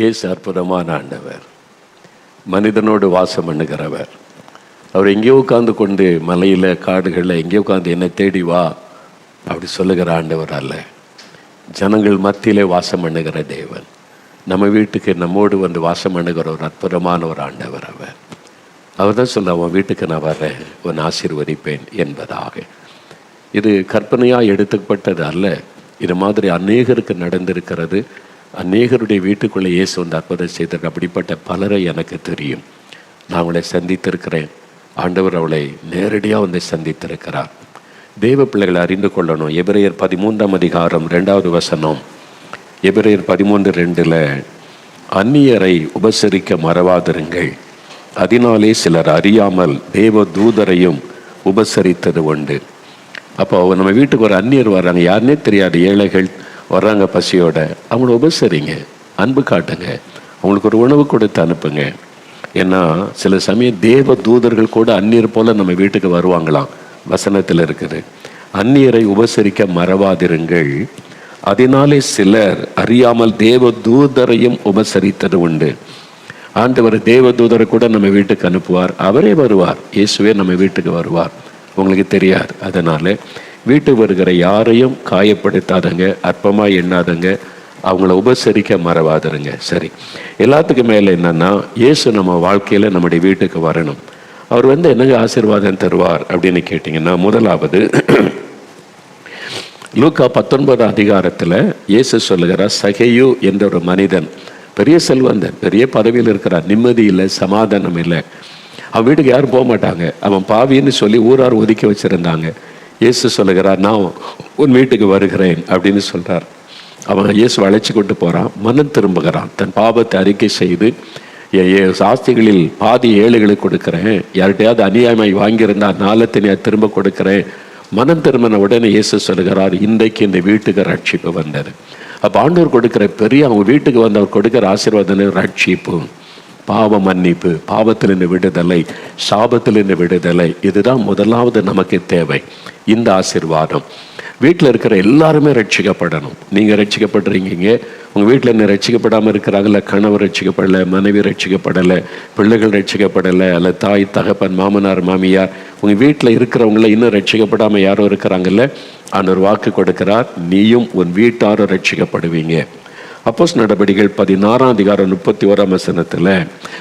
இயேசு அற்புதமான ஆண்டவர். மனிதனோடு வாசம் பண்ணுகிறவர். அவர் எங்கேயோ உட்காந்து கொண்டு மலையில் காடுகளில் எங்கேயோ உட்காந்து என்னை தேடி வா அப்படி சொல்லுகிற ஆண்டவர் அல்ல. ஜனங்கள் மத்தியிலே வாசம் பண்ணுகிற தேவன். நம்ம வீட்டுக்கு நம்மோடு வந்து வாசம் பண்ணுகிற ஒரு அற்புதமான ஒரு ஆண்டவர் அவர். அவர் தான் சொல்ல அவன் வீட்டுக்கு நான் வர்றேன் உன் ஆசீர்வதிப்பேன் என்பதாக. இது கற்பனையாக எடுத்துக்கப்பட்டது அல்ல. இது மாதிரி அநேகருக்கு நடந்திருக்கிறது. அநேகருடைய வீட்டுக்குள்ளே இயேசு வந்து அற்புதம் செய்திருக்க அப்படிப்பட்ட பலரை எனக்கு தெரியும். நான் அவளை சந்தித்திருக்கிறேன். ஆண்டவர் அவளை நேரடியாக வந்து சந்தித்திருக்கிறார். தேவ பிள்ளைகளை அறிந்து கொள்ளணும். எபிரேயர் பதிமூன்றாம் அதிகாரம் ரெண்டாவது வசனம். எபிரேயர் பதிமூன்று ரெண்டில் அந்நியரை உபசரிக்க மறவாதிருங்கள். அதனாலே சிலர் அறியாமல் தேவ தூதரையும் உபசரித்தது உண்டு. அப்போ நம்ம வீட்டுக்கு ஒரு அந்நியர் வர்றாங்க. யாருன்னே தெரியாது. ஏழைகள் வர்றாங்க பசியோட. அவங்கள உபசரிங்க அன்பு காட்டுங்க. அவங்களுக்கு ஒரு உணவு கொடுத்து அனுப்புங்க. ஏன்னா சில சமயம் தேவ தூதர்கள் கூட அந்நியர் போல நம்ம வீட்டுக்கு வருவாங்களாம். வசனத்தில் இருக்குது. அந்நியரை உபசரிக்க மறவாதிருங்கள். அதனாலே சிலர் அறியாமல் தேவ தூதரையும் உபசரித்தது உண்டு. ஆண்டவர் தேவ தூதரை கூட நம்ம வீட்டுக்கு அனுப்புவார். அவரே வருவார். இயேசுவே நம்ம வீட்டுக்கு வருவார். உங்களுக்கு தெரியாது. அதனால் வீட்டுக்கு வருகிற யாரையும் காயப்படுத்தாதங்க அற்பமாக எண்ணாதங்க அவங்கள உபசரிக்க மறவாதருங்க சரி. எல்லாத்துக்கும் மேலே என்னன்னா இயேசு நம்ம வாழ்க்கையில் நம்முடைய வீட்டுக்கு வரணும். அவர் வந்து என்னங்க ஆசீர்வாதம் தருவார் அப்படின்னு கேட்டிங்கன்னா முதலாவது லூக்கா பத்தொன்பது அதிகாரத்தில் இயேசு சொல்லுகிறார் சகையு என்ற ஒரு மனிதன் பெரிய செல்வந்தன் பெரிய பதவியில் இருக்கிறார் நிம்மதி இல்லை சமாதானம் இல்லை. அவன் வீட்டுக்கு யாரும் போக மாட்டாங்க. அவன் பாவின்னு சொல்லி ஊரார் ஒதுக்கி வச்சிருந்தாங்க. இயேசு சொல்லுகிறார் நான் உன் வீட்டுக்கு வருகிறேன் அப்படின்னு சொல்கிறார் அவன் இயேசு அழைச்சி கொண்டு போகிறான் மனம் திரும்புகிறான். தன் பாவத்தை அறிக்கை செய்து என் ஏ- பாதி ஏழைகளுக்கு கொடுக்குறேன். யார்கிட்டையாவது அநியாயமாய் வாங்கியிருந்தா நாளத்தினையா திரும்ப கொடுக்குறேன். மனம் திரும்பின உடனே இயேசு சொல்லுகிறார் இன்றைக்கு இந்த வீட்டுக்கு ரட்சிப்பு வந்தது. அப்போ ஆண்டவர் கொடுக்குற பெரிய அவங்க வீட்டுக்கு வந்தவர் கொடுக்கிற ஆசீர்வாதம் ரட்சிப்பு. பாவ மன்னிப்பு பாவத்திலிருந்து விடுதலை சாபத்திலிருந்து விடுதலை. இதுதான் முதலாவது நமக்கு தேவை. இந்த ஆசீர்வாதம். வீட்டில் இருக்கிற எல்லாருமே ரட்சிக்கப்படணும். நீங்கள் ரட்சிக்கப்படுறீங்க. உங்கள் வீட்டில் என்ன ரட்சிக்கப்படாமல் இருக்கிறாங்கல்ல கணவர் ரட்சிக்கப்படலை மனைவி ரட்சிக்கப்படலை பிள்ளைகள் ரட்சிக்கப்படலை அல்ல தாய் தகப்பன் மாமனார் மாமியார் உங்கள் வீட்டில் இருக்கிறவங்கள இன்னும் ரட்சிக்கப்படாமல் யாரும் இருக்கிறாங்கல்ல ஆண்டவர் வாக்கு கொடுக்கிறார் நீயும் உன் வீட்டாரும் ரட்சிக்கப்படுவீங்க. அப்போஸ் நடபடிகள் பதினாறாம் அதிகாரம் முப்பத்தி ஓராம் வசனத்தில்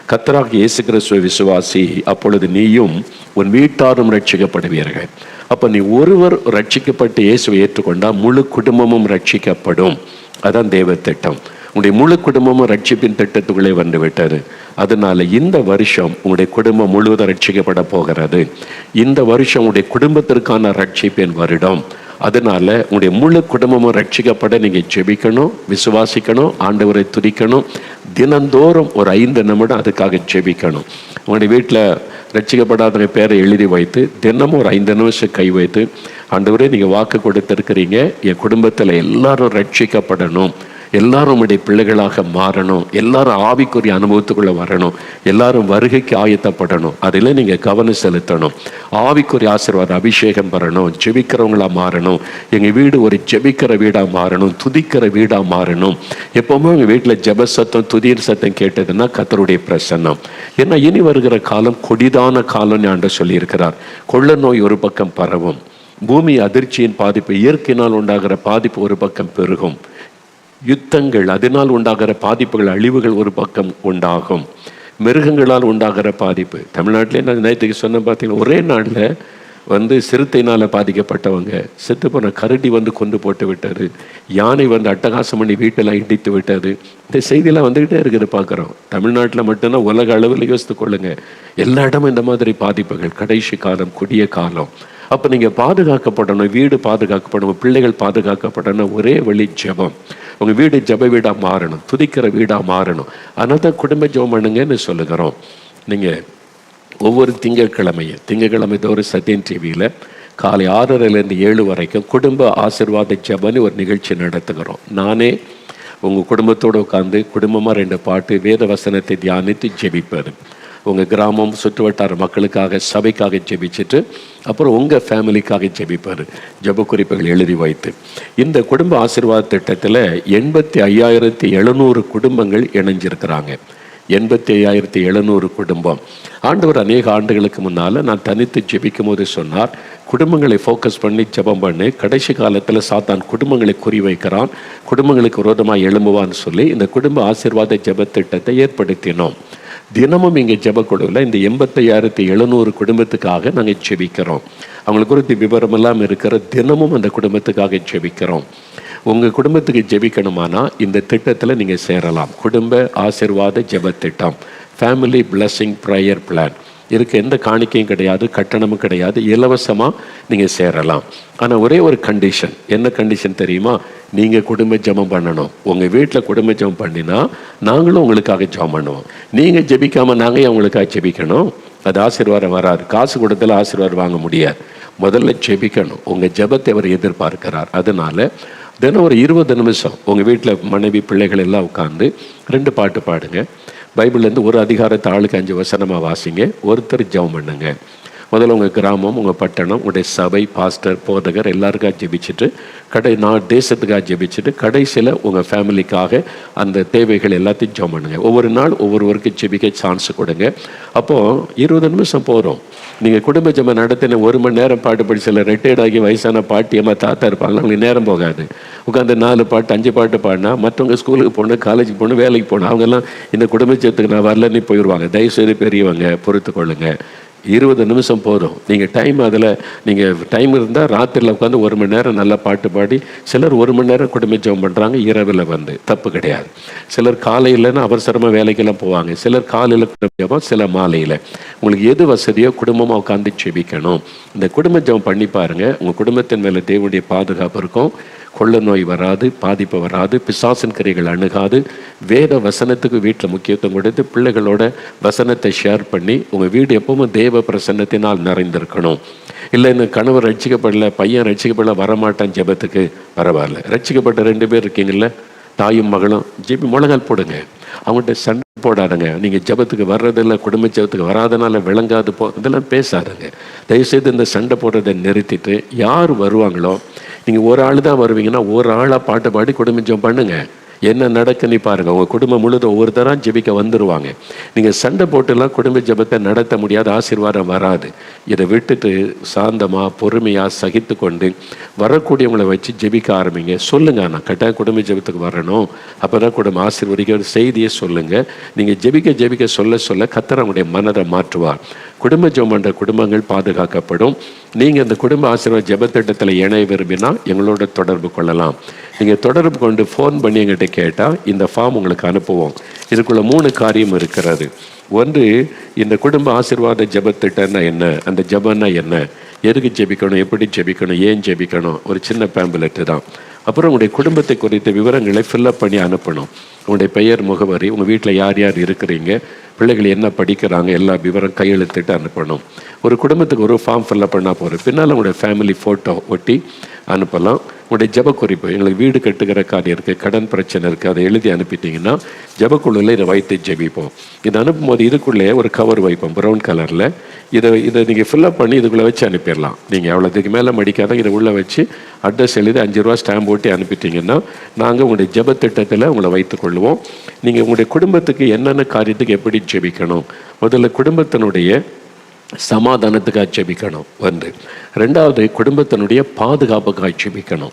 கத்தராக இயேசு கிறிஸ்துவ விசுவாசி அப்பொழுது நீயும் உன் வீட்டாரும் ரட்சிக்கப்படுவீர்கள் அப்போ நீ ஒருவர் ரட்சிக்கப்பட்டு இயேசுவை ஏற்றுக்கொண்டால் முழு குடும்பமும் ரட்சிக்கப்படும் அதான் தேவ திட்டம். உன்னுடைய முழு குடும்பமும் ரட்சிப்பின் திட்டத்துக்குள்ளே வந்து விட்டது அதனால இந்த வருஷம் உங்களுடைய குடும்பம் முழுவதும் ரட்சிக்கப்பட போகிறது. இந்த வருஷம் உங்களுடைய குடும்பத்திற்கான ரட்சிப்பின் வருடம். அதனால உங்களுடைய முழு குடும்பமும் ரட்சிக்கப்பட நீங்கள் ஜெபிக்கணும் விசுவாசிக்கணும் ஆண்டவரை துதிக்கணும். தினந்தோறும் ஒரு ஐந்து நிமிடம் அதுக்காக ஜெபிக்கணும். உங்களுடைய வீட்டில் ரட்சிக்கப்படாத பேரை எழுதி வைத்து தினமும் ஒரு ஐந்து நிமிஷம் கை வைத்து ஆண்டவரே நீங்கள் வாக்கு கொடுத்துருக்கிறீங்க. என் குடும்பத்தில் எல்லாரும் ரட்சிக்கப்படணும். எல்லாரும் உடைய பிள்ளைகளாக மாறணும். எல்லாரும் ஆவிக்குரிய அனுபவத்துக்குள்ளே வரணும். எல்லாரும் வருகைக்கு ஆயத்தப்படணும். அதில் நீங்கள் கவனம் செலுத்தணும். ஆவிக்குரிய ஆசீர்வாத அபிஷேகம் பெறணும். ஜெபிக்கிறவங்களாக மாறணும். எங்கள் வீடு ஒரு ஜெபிக்கிற வீடாக மாறணும். துதிக்கிற வீடாக மாறணும். எப்போவுமே எங்கள் வீட்டில் ஜெப சத்தம் துதிர் சத்தம் கேட்டதுன்னா கத்தருடைய பிரசன்னம். ஏன்னா இனி வருகிற காலம் கொடிதான காலம்னு ஆண்டு சொல்லியிருக்கிறார். கொள்ள நோய் ஒரு பக்கம் பரவும். பூமி அதிர்ச்சியின் பாதிப்பு இயற்கையினால் உண்டாகிற பாதிப்பு ஒரு பக்கம் பெருகும். யுத்தங்கள் அதனால் உண்டாகிற பாதிப்புகள் அழிவுகள் ஒரு பக்கம் உண்டாகும். மிருகங்களால் உண்டாகிற பாதிப்பு. தமிழ்நாட்டிலே நான் நேற்றுக்கு சொன்ன பார்த்தீங்கன்னா ஒரே நாளில் வந்து சிறுத்தைனால் பாதிக்கப்பட்டவங்க செத்து போன கரடி வந்து கொண்டு போட்டு விட்டது யானை வந்து அட்டகாசம் பண்ணி வீட்டெல்லாம் இடித்து விட்டது. இந்த செய்தியெல்லாம் வந்துக்கிட்டே இருக்குது பார்க்குறோம் தமிழ்நாட்டில் மட்டும்தான் உலக அளவில் யோசித்து கொள்ளுங்கள் எல்லா இடமும் இந்த மாதிரி பாதிப்புகள். கடைசி காலம் கொடிய காலம். அப்போ நீங்கள் பாதுகாக்கப்படணும் வீடு பாதுகாக்கப்படணும் பிள்ளைகள் பாதுகாக்கப்படணும் ஒரே வழி ஜெபம். உங்கள் வீடு ஜெப வீடாக மாறணும் துதிக்கிற வீடாக மாறணும். அதனால் தான் குடும்ப ஜெபம் பண்ணுங்கன்னு சொல்லுகிறோம். நீங்கள் ஒவ்வொரு திங்கட்கிழமையும் திங்கட்கிழமை தோறும் சத்யன் டிவியில் காலை ஆறரைலேருந்து ஏழு வரைக்கும் குடும்ப ஆசிர்வாத ஜெபன்னு ஒரு நிகழ்ச்சி நடத்துகிறோம். நானே உங்கள் குடும்பத்தோடு உட்காந்து குடும்பமாக ரெண்டு பாட்டு வேத வசனத்தை தியானித்து ஜெபிப்பது உங்கள் கிராமம் சுற்றுவட்டார மக்களுக்காக சபைக்காக ஜெபிச்சுட்டு அப்புறம் உங்கள் ஃபேமிலிக்காக ஜெபிப்பார். ஜெப குறிப்புகள் எழுதி வைத்து. இந்த குடும்ப ஆசீர்வாத திட்டத்தில் எண்பத்தி ஐயாயிரத்தி எழுநூறு குடும்பங்கள் இணைஞ்சிருக்கிறாங்க. எண்பத்தி ஐயாயிரத்தி எழுநூறு குடும்பம். ஆண்டவர் அநேக ஆண்டுகளுக்கு முன்னால் நான் தனித்து ஜெபிக்கும் போது சொன்னார் குடும்பங்களை ஃபோக்கஸ் பண்ணி ஜெபம் பண்ணி. கடைசி காலத்தில் சாத்தான் குடும்பங்களை குறி வைக்கிறான். குடும்பங்களுக்கு விரோதமாக எழும்புவான்னு சொல்லி இந்த குடும்ப ஆசீர்வாத ஜெப திட்டத்தை ஏற்படுத்தினோம். தினமும் இங்கே ஜெபக்குழுவில் இந்த எண்பத்தையாயிரத்தி எழுநூறு குடும்பத்துக்காக நாங்கள் ஜெபிக்கிறோம். அவங்களை குறித்து விவரமெல்லாம் இருக்கிற தினமும் அந்த குடும்பத்துக்காக ஜெபிக்கிறோம். உங்கள் குடும்பத்துக்கு ஜெபிக்கணுமானா இந்த திட்டத்தில் நீங்கள் சேரலாம். குடும்ப ஆசிர்வாத ஜெப திட்டம். ஃபேமிலி பிளஸ்ஸிங் ப்ரேயர் பிளான் இதுக்கு எந்த காணிக்கையும் கிடையாது கட்டணமும் கிடையாது இலவசமாக நீங்கள் சேரலாம். ஆனால் ஒரே ஒரு கண்டிஷன் என்ன கண்டிஷன் தெரியுமா? நீங்கள் குடும்ப ஜபம் பண்ணணும். உங்கள் வீட்டில் குடும்ப ஜபம் பண்ணினா நாங்களும் உங்களுக்காக ஜபம் பண்ணுவோம். நீங்கள் ஜெபிக்காமல் நாங்கள் உங்களுக்காக ஜெபிக்கணும். அது ஆசீர்வாதம் வராது. காசு கொடுத்தாலும் ஆசீர்வாதம் வாங்க முடியாது. முதல்ல ஜெபிக்கணும். உங்கள் ஜெபத்தை அவர் எதிர்பார்க்கிறார். அதனால தினம் ஒரு இருபது நிமிஷம் உங்கள் வீட்டில் மனைவி பிள்ளைகள் எல்லாம் உட்காந்து ரெண்டு பாட்டு பாடுங்க. பைபிள்லேருந்து ஒரு அதிகாரத்தை ஆளுக்கு அஞ்சு வசனமாக வாசிங்க. ஒருத்தர் ஜெபம் பண்ணுங்க. முதல்ல உங்கள் கிராமம் உங்கள் பட்டணம் உங்களுடைய சபை பாஸ்டர் போதகர் எல்லாருக்காக ஜெபிச்சுட்டு கடை நான் தேசத்துக்காக ஜெபிச்சுட்டு கடைசியில் உங்கள் ஃபேமிலிக்காக அந்த தேவைகள் எல்லாத்தையும் ஜெபம் பண்ணுங்க. ஒவ்வொரு நாள் ஒவ்வொருவருக்கு ஜெபிக்க சான்ஸ் கொடுங்க. அப்போது இருபது நிமிஷம் போகிறோம் நீங்கள் குடும்ப ஜெபம் நடத்தின ஒரு மணி நேரம் பாட்டு படி சில ரிட்டையர்ட் ஆகி வயசான பாட்டி அம்மா தாத்தா இருப்பாங்க அவங்களுக்கு நேரம் போகாது. உட்காந்து நாலு பாட்டு அஞ்சு பாட்டு பாடினா மற்றவங்க ஸ்கூலுக்கு போகணும் காலேஜுக்கு போகணும் வேலைக்கு போகணும் அவங்கெல்லாம் இந்த குடும்பச்சத்துக்கு நான் வரலன்னு போயிடுவாங்க தயவுசெய்து பெரியவங்க பொறுத்து கொள்ளுங்க இருபது நிமிஷம் போதும். நீங்கள் டைம் அதில் நீங்கள் டைம் இருந்தால் ராத்திரியில் உட்காந்து ஒரு மணி நேரம் நல்லா பாட்டு பாடி சிலர் ஒரு மணி நேரம் குடும்ப ஜெபம் பண்ணுறாங்க இரவில் வந்து. தப்பு கிடையாது. சிலர் காலையிலன்னு அவசரமாக வேலைக்கெல்லாம் போவாங்க. சிலர் காலையில் குடும்ப ஜெபம் சில மாலையில். உங்களுக்கு எது வசதியோ குடும்பமாக உட்காந்து செபிக்கணும் இந்த குடும்ப ஜெபம் பண்ணி பாருங்கள் உங்கள் குடும்பத்தின் மேலே தேவனுடைய பாதுகாப்பு இருக்கும். கொள்ள நோய் வராது பாதிப்பு வராது பிசாசின் கரைகள் அணுகாது. வேத வசனத்துக்கு வீட்டில் முக்கியத்துவம் கொடுத்து பிள்ளைகளோட வசனத்தை ஷேர் பண்ணி உங்கள் வீடு எப்பவும் தேவ பிரசன்னத்தினால் நிறைந்திருக்கணும். இல்லை இந்த கணவர் ரட்சிக்கப்படல பையன் ரட்சிக்கப்படல வரமாட்டான் ஜெபத்துக்கு. பரவாயில்ல. ரட்சிக்கப்பட்ட ரெண்டு பேர் இருக்கீங்கல்ல தாயும் மகளும் ஜெபி முழங்கால் போடுங்க. அவங்கள்ட்ட சண்டை போடாதுங்க. நீங்கள் ஜெபத்துக்கு வர்றதில்ல குடும்ப ஜெபத்துக்கு வராதனால விளங்காது போ இதெல்லாம் பேசாதுங்க. தயவுசெய்து இந்த சண்டை போடுறதை நிறுத்திட்டு யார் வருவாங்களோ நீங்கள் ஒரு ஆள் தான் வருவீங்கன்னா ஒரு ஆளாக பாட்டு பாடி குடும்பம் பண்ணுங்கள் என்ன நடக்குன்னு பாருங்க. உங்கள் குடும்பம் முழுதும் ஒவ்வொருத்தராக ஜெபிக்க வந்துடுவாங்க நீங்கள் சண்டை போட்டுலாம் குடும்ப ஜெபத்தை நடத்த முடியாத ஆசீர்வாதம் வராது. இதை விட்டுட்டு சாந்தமாக பொறுமையாக சகித்து கொண்டு வரக்கூடியவங்களை வச்சு ஜெபிக்க ஆரம்பிங்க. சொல்லுங்க நான் கட்டாயம் குடும்ப ஜெபத்துக்கு வரணும். அப்பதான் குடும்பம் ஆசீர்வதிக்க ஒரு செய்தியை சொல்லுங்க. நீங்கள் ஜெபிக்க ஜெபிக்க சொல்ல சொல்ல கத்தர் அவங்களுடைய மனதை மாற்றுவார். குடும்ப ஜெபம் பண்ணுற குடும்பங்கள் பாதுகாக்கப்படும். நீங்கள் இந்த குடும்ப ஆசீர்வாத ஜெபத்திட்டத்தில் இணைய விரும்பினா எங்களோட தொடர்பு கொள்ளலாம். நீங்கள் தொடர்பு கொண்டு ஃபோன் பண்ணி எங்கிட்ட கேட்டால் இந்த ஃபார்ம் உங்களுக்கு அனுப்புவோம். இதுக்குள்ள மூணு காரியம் இருக்கிறது. ஒன்று இந்த குடும்ப ஆசீர்வாத ஜெபத்திட்டம்னா என்ன? அந்த ஜெபம்னா என்ன? எதுக்கு ஜெபிக்கணும்? எப்படி ஜெபிக்கணும்? ஏன் ஜெபிக்கணும்? ஒரு சின்ன பேம்பலெட்டு தான். அப்புறம் உங்களுடைய குடும்பத்தை குறித்த விவரங்களை ஃபில்லப் பண்ணி அனுப்பணும். உங்களுடைய பெயர் முகவரி உங்கள் வீட்டில் யார் யார் இருக்கிறீங்க? பிள்ளைகள் என்ன படிக்கிறாங்க? எல்லா விவரம் கையெழுத்திட்டு அனுப்பணும். ஒரு குடும்பத்துக்கு ஒரு ஃபார்ம் ஃபில்லப் பண்ணால் போகிறோம் பின்னால் உங்களுடைய ஃபேமிலி ஃபோட்டோ ஒட்டி அனுப்பலாம். உங்களுடைய ஜெப குறிப்பு எங்களுக்கு வீடு கட்டுகிற காரியம் இருக்குது கடன் பிரச்சனை இருக்குது அதை எழுதி அனுப்பிட்டீங்கன்னா ஜெபக்குழுவில் இதை வைத்து ஜெபிப்போம். இதை அனுப்பும்போது இதுக்குள்ளே ஒரு கவர் வைப்போம் ப்ரௌன் கலரில் இதை இதை நீங்கள் ஃபில்லப் பண்ணி இதுக்குள்ளே வச்சு அனுப்பிடலாம். நீங்கள் எவ்வளோத்துக்கு மேலே மடிக்காத இதை உள்ளே வச்சு அட்ரஸ் எழுதி அஞ்சு ரூபா ஸ்டாம்ப் ஓட்டி அனுப்பிட்டீங்கன்னா நாங்கள் உங்களுடைய ஜெப திட்டத்தில் உங்களை வைத்துக்கொள்வோம். நீங்கள் உங்களுடைய குடும்பத்துக்கு என்னென்ன காரியத்துக்கு எப்படி ஜெபிக்கணும்? முதல்ல குடும்பத்தினுடைய சமாதானத்துக்காக ஜெபிக்கணும். ஒன்று. ரெண்டாவது குடும்பத்தினுடைய பாதுகாப்புக்காக ஜெபிக்கணும்.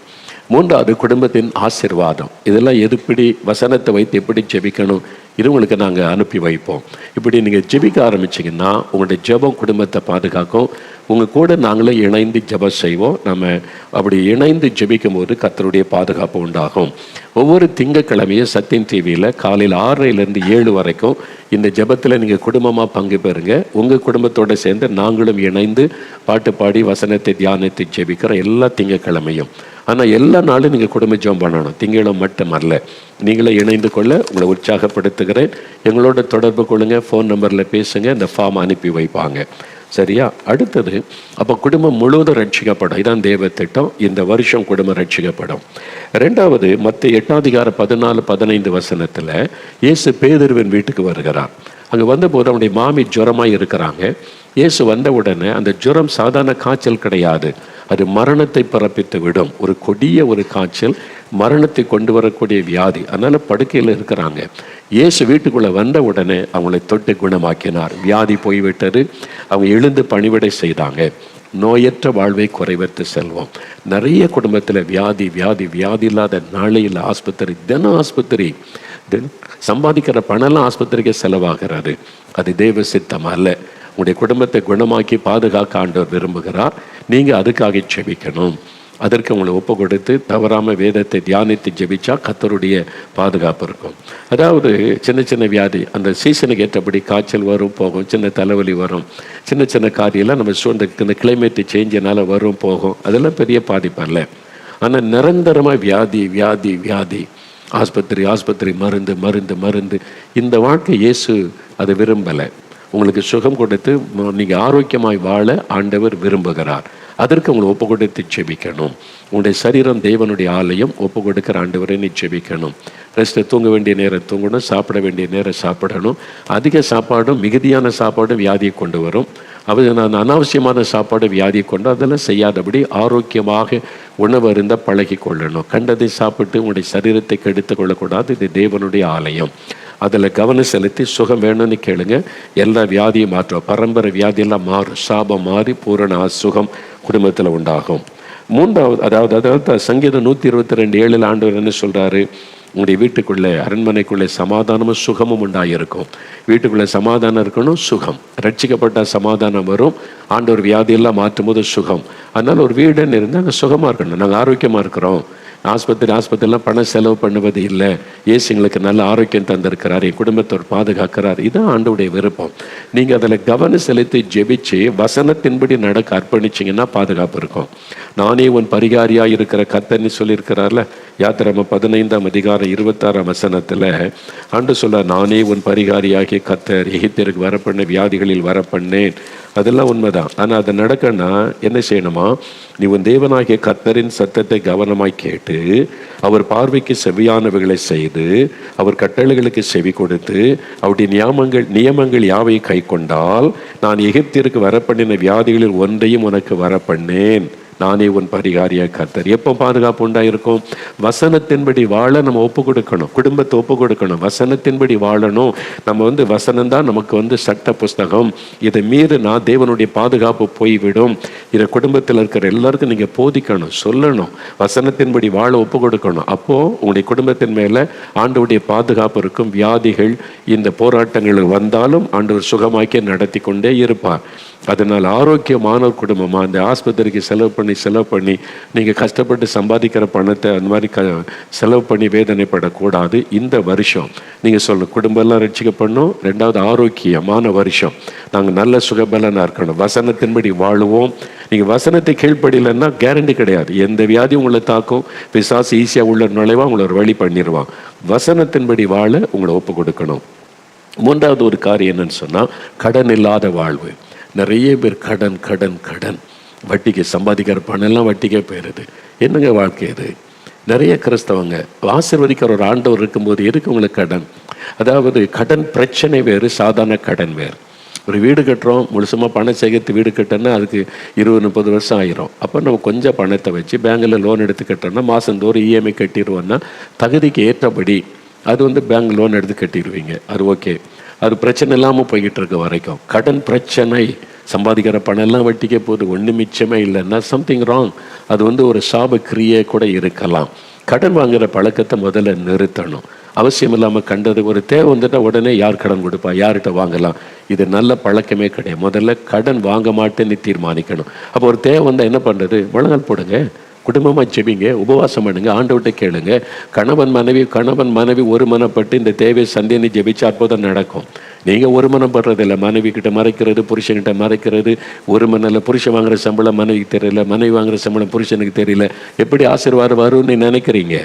மூன்றாவது குடும்பத்தின் ஆசிர்வாதம். இதெல்லாம் எதுப்படி வசனத்தை வைத்து எப்படி ஜெபிக்கணும்? இது உங்களுக்கு நாங்கள் அனுப்பி வைப்போம். இப்படி நீங்கள் ஜெபிக்க ஆரம்பிச்சிங்கன்னா உங்களுடைய ஜெபம் குடும்பத்தை பாதுகாக்கும். உங்கள் கூட நாங்களே இணைந்து ஜெபம் செய்வோம். நம்ம அப்படி இணைந்து ஜெபிக்கும் போது கத்தருடைய பாதுகாப்பு உண்டாகும். ஒவ்வொரு திங்கக்கிழமையும் சத்தியம் டிவியில் காலையில் ஆறரைலேருந்து ஏழு வரைக்கும் இந்த ஜெபத்தில் நீங்கள் குடும்பமாக பங்கு பெறுங்க. உங்கள் குடும்பத்தோடு சேர்ந்து நாங்களும் இணைந்து பாட்டு பாடி வசனத்தை தியானத்தை ஜெபிக்கிற எல்லா திங்கக்கிழமையும் ஆனால் எல்லா நாளும் நீங்கள் குடும்ப ஜெபம் பண்ணணும். திங்களும் மட்டும் அல்ல. நீங்களே இணைந்து கொள்ள உங்களை உற்சாகப்படுத்துகிறேன். எங்களோட தொடர்பு கொள்ளுங்கள் ஃபோன் நம்பரில் பேசுங்க. இந்த ஃபார்ம் அனுப்பி வைப்பாங்க. சரியா? அடுத்தது அப்போ குடும்பம் முழுவதும் ரட்சிக்கப்படும். இதான் தேவ திட்டம். இந்த வருஷம் குடும்பம் ரட்சிக்கப்படும். ரெண்டாவது மற்ற எட்டாதிகார பதினாலு பதினைந்து வசனத்தில் இயேசு பேதர்வின் வீட்டுக்கு வருகிறார். அங்கே வந்தபோது அவனுடைய மாமி ஜுரமாக இருக்கிறாங்க. இயேசு வந்த உடனே அந்த ஜுரம் சாதாரண காய்ச்சல் கிடையாது. அது மரணத்தை பிறப்பித்து விடும். ஒரு கொடிய ஒரு காய்ச்சல் மரணத்தை கொண்டு வரக்கூடிய வியாதி. அதனால் படுக்கையில் இருக்கிறாங்க. இயேசு வீட்டுக்குள்ளே வந்த உடனே அவங்களை தொட்டு குணமாக்கினார். வியாதி போய்விட்டது. அவங்க எழுந்து பணிவிடை செய்தாங்க. நோயற்ற வாழ்வை குறைவற்று செல்வோம். நிறைய குடும்பத்தில் வியாதி வியாதி வியாதி இல்லாத நாளையில் ஆஸ்பத்திரி தின ஆஸ்பத்திரி. தென் சம்பாதிக்கிற பணம்லாம் ஆஸ்பத்திரிக்கு செலவாகிறது அது தெய்வ சித்தம் அல்ல. உங்களுடைய குடும்பத்தை குணமாக்கி பாதுகாக்க ஆண்டவர் விரும்புகிறார். நீங்கள் அதுக்காக செபிக்கணும் அதற்கு உங்களை ஒப்பு கொடுத்து தவறாமல் வேதத்தை தியானித்து ஜெபிச்சா கத்தருடைய பாதுகாப்பு இருக்கும். அதாவது சின்ன சின்ன வியாதி அந்த சீசனுக்கு ஏற்றபடி காய்ச்சல் வரும் போகும் சின்ன தலைவலி வரும். சின்ன சின்ன காரியெல்லாம் நம்ம சூழ்ந்த இந்த கிளைமேட்டு சேஞ்சினால வரும் போகும். அதெல்லாம் பெரிய பாதிப்பு அல்ல. ஆனால் நிரந்தரமாக வியாதி வியாதி வியாதி ஆஸ்பத்திரி ஆஸ்பத்திரி மருந்து மருந்து மருந்து. இந்த வாழ்க்கை இயேசு அதை விரும்பலை. உங்களுக்கு சுகம் கொடுத்து நீங்கள் ஆரோக்கியமாய் வாழ ஆண்டவர் விரும்புகிறார். அதற்கு உங்களை ஒப்பு கொடுத்து செபிக்கணும். உங்களுடைய சரீரம் தேவனுடைய ஆலயம் ஒப்பு கொடுக்கிற ஆண்டவரை நீ செபிக்கணும். ரெஸ்ட்டு தூங்க வேண்டிய நேரம் தூங்கணும் சாப்பிட வேண்டிய நேரம் சாப்பிடணும். அதிக சாப்பாடும் மிகுதியான சாப்பாடும் வியாதியை கொண்டு வரும். அது நான் அனாவசியமான சாப்பாடு வியாதியை கொண்டு அதெல்லாம் செய்யாதபடி ஆரோக்கியமாக உணவு அருந்த பழகி கொள்ளணும். கண்டதை சாப்பிட்டு உங்களுடைய சரீரத்தை கெடுத்து கொள்ளக்கூடாது. இது தேவனுடைய ஆலயம். அதில் கவனம் செலுத்தி சுகம் வேணும்னு கேளுங்க. எல்லா வியாதியும் மாற்றும் பரம்பரை வியாதியெல்லாம் மாறும். சாபம் மாறி பூரண சுகம் குடும்பத்தில் உண்டாகும். மூன்றாவது அதாவது அதாவது சங்கீதம் நூற்றி இருபத்தி ரெண்டு ஏழில் ஆண்டவர் என்ன சொல்கிறாரு உங்களுடைய வீட்டுக்குள்ளே அரண்மனைக்குள்ளே சமாதானமும் சுகமும் உண்டாயிருக்கும். வீட்டுக்குள்ளே சமாதானம் இருக்கணும் சுகம். ரட்சிக்கப்பட்ட சமாதானம் வரும் ஆண்டவர் வியாதியெல்லாம் மாற்றும் போது சுகம். அதனால் ஒரு வீடுன்னு இருந்தால் அங்கே சுகமாக இருக்கணும். நாங்கள் ஆரோக்கியமாக இருக்கிறோம். ஆஸ்பத்திரி ஆஸ்பத்திரிலாம் பணம் செலவு பண்ணுவது இல்லை. ஏசு எங்களுக்கு நல்ல ஆரோக்கியம் தந்திருக்கிறார். என் குடும்பத்தோர் பாதுகாக்கிறார். இதுதான் ஆண்டவுடைய விருப்பம். நீங்கள் அதில் கவனம் செலுத்தி ஜெபிச்சு வசனத்தின்படி நடக்க அர்ப்பணிச்சிங்கன்னா பாதுகாப்பு இருக்கும். நானே உன் பரிகாரியாக இருக்கிற கத்தன்னு சொல்லியிருக்கிறார்ல யாத்திரம பதினைந்தாம் அதிகாரம் இருபத்தாறாம் வசனத்தில் ஆண்டு சொல்ல நானே உன் பரிகாரியாகிய கத்தர் எகித்திற்கு வரப்பண்ண வியாதிகளில் வரப்பண்ணேன். அதெல்லாம் உண்மைதான். ஆனால் அது நடக்கன்னா என்ன செய்யணுமா? நீ உன் தேவனாகிய கத்தரின் சத்தத்தை கவனமாய் கேட்டு அவர் பார்வைக்கு செவியானவைகளை செய்து அவர் கட்டளைகளுக்கு செவி கொடுத்து அவருடைய நியமங்கள் நியமங்கள் யாவை கை கொண்டால் நான் எகிப்திற்கு வரப்பண்ணின வியாதிகளில் ஒன்றையும் உனக்கு வரப்பண்ணேன். நானே உன் பரிகாரியாக கர்த்தர். எப்போ பாதுகாப்பு உண்டாயிருக்கும்? வசனத்தின்படி வாழ நம்ம ஒப்பு கொடுக்கணும். குடும்பத்தை ஒப்பு கொடுக்கணும். வசனத்தின்படி வாழணும். நம்ம வந்து வசனம் தான் நமக்கு வந்து சட்ட புஸ்தகம். இதை மீது நான் தேவனுடைய பாதுகாப்பு போய்விடும். இதை குடும்பத்தில் இருக்கிற எல்லாருக்கும் நீங்கள் போதிக்கணும் சொல்லணும். வசனத்தின்படி வாழ ஒப்பு கொடுக்கணும். அப்போது உங்களுடைய குடும்பத்தின் மேலே ஆண்டவருடைய பாதுகாப்பு இருக்கும். வியாதிகள் இந்த போராட்டங்கள் வந்தாலும் ஆண்டவர் சுகமாக்கி நடத்தி கொண்டே இருப்பார். அதனால் ஆரோக்கியமான குடும்பமாக அந்த ஆஸ்பத்திரிக்கு செலவு பண்ணி செலவு பண்ணி நீங்கள் கஷ்டப்பட்டு சம்பாதிக்கிற பணத்தை அந்த மாதிரி க செலவு பண்ணி வேதனைப்படக்கூடாது. இந்த வருஷம் நீங்கள் சொல்லணும் குடும்பம்லாம் ரட்சிக்கப்படணும். ரெண்டாவது ஆரோக்கியமான வருஷம். நாங்கள் நல்ல சுகபலனாக இருக்கணும். வசனத்தின்படி வாழுவோம். நீங்கள் வசனத்தை கீழ்ப்படியிலன்னா கேரண்டி கிடையாது. எந்த வியாதியும் உங்களை தாக்கும். பிசாசு ஈஸியாக உள்ள நுழைவா உங்களை ஒரு வழி பண்ணிடுவான் வசனத்தின்படி வாழ உங்களை ஒப்பு கொடுக்கணும். மூன்றாவது ஒரு காரியம் என்னன்னு சொன்னால் கடன் இல்லாத வாழ்வு. நிறைய பேர் கடன் கடன் கடன். வட்டிக்கு சம்பாதிக்கிற பணம்லாம் வட்டிக்கே போயிடுது. என்னங்க வாழ்க்கை இது? நிறைய கிறிஸ்தவங்க ஆசிர்வதிக்கிற ஒரு ஆண்டவர் இருக்கும்போது எதுக்கு கடன்? அதாவது கடன் பிரச்சனை வேறு சாதாரண கடன் வேறு. ஒரு வீடு கட்டுறோம் முழுசுமாக பணம் சேகரித்து வீடு கட்டோன்னா அதுக்கு இருபது முப்பது வருஷம் ஆயிரும். அப்போ நம்ம கொஞ்சம் பணத்தை வச்சு பேங்கில் லோன் எடுத்து கட்டுறோன்னா மாதந்தோறும் இஎம்ஐ கட்டிடுவோன்னா தகுதிக்கு ஏற்றபடி அது வந்து பேங்க் லோன் எடுத்து கட்டிடுவீங்க. அது ஓகே. அது பிரச்சனை இல்லாமல் போய்கிட்டு இருக்க வரைக்கும். கடன் பிரச்சனை சம்பாதிக்கிற பணம் எல்லாம் வட்டிக்கே போகுது ஒன்று மிச்சமே இல்லைன்னா சம்திங் ராங் அது வந்து ஒரு சாப கிரியே கூட இருக்கலாம். கடன் வாங்குகிற பழக்கத்தை முதல்ல நிறுத்தணும். அவசியம் இல்லாமல் கண்டது ஒரு தேவை வந்துட்டால் உடனே யார் கடன் கொடுப்பா? யார்கிட்ட வாங்கலாம்? இது நல்ல பழக்கமே கிடையாது. முதல்ல கடன் வாங்க மாட்டேன்னு தீர்மானிக்கணும். அப்போ ஒரு தேவை வந்தால் என்ன பண்ணுறது வழங்கல் போடுங்க. குடும்பமாக செபிங்க உபவாசம் பண்ணுங்க ஆண்டவர்கிட்ட கேளுங்க. கணவன் மனைவி கணவன் மனைவி ஒரு மனப்பட்டு இந்த தேவை சந்தேன்னு ஜெபிச்சா அற்புதம் நடக்கும். நீங்கள் ஒரு மனம் படுறதில்ல. மனைவி கிட்ட மறைக்கிறது புருஷன்கிட்ட மறைக்கிறது ஒரு மனில் புருஷன் வாங்குற சம்பளம் மனைவிக்கு தெரியல மனைவி வாங்குற சம்பளம் புருஷனுக்கு தெரியல. எப்படி ஆசீர்வாதம் வரும்னு நினைக்கிறீங்க?